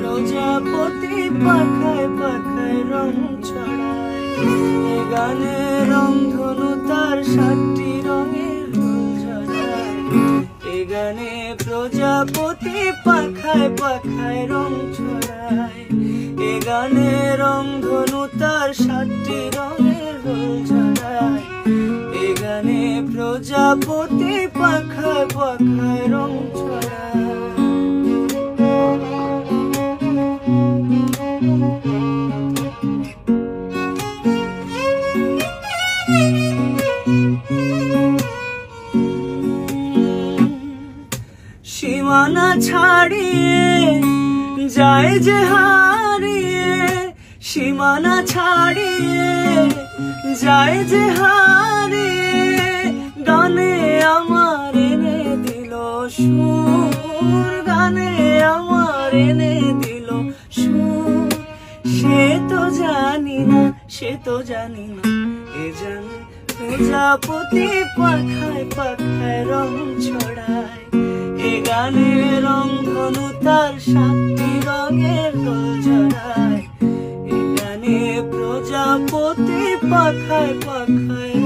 প্রজাপতি পাখায় পাখায় রং ছড়ায়। এ গানে রংধনু তার সাতটি রঙের ফুল ছড়ায়। এ গানে পাখায় পাখায় রং ছড়ায়। এ গানে রংধনু তার সাতটি রঙের গানে প্রজাপতি পাখায় পাখায় রং সীমানা ছাড়িয়ে যায় যে হারিয়ে সীমানা ছাড়িয়ে যায় যে হারিয়ে গানে আমার এনে দিল সুর, গানে আমার এনে দিল সুর। সে তো জানি না, সে তো জানি না, এ জানে প্রজাপতি পাখায় পাখায় রং ছড়ায়। এ গানে রং ধনু, তার সাতটি রঙের দোল ঝরায় এ গানে প্রজাপতি পাখায় পাখায়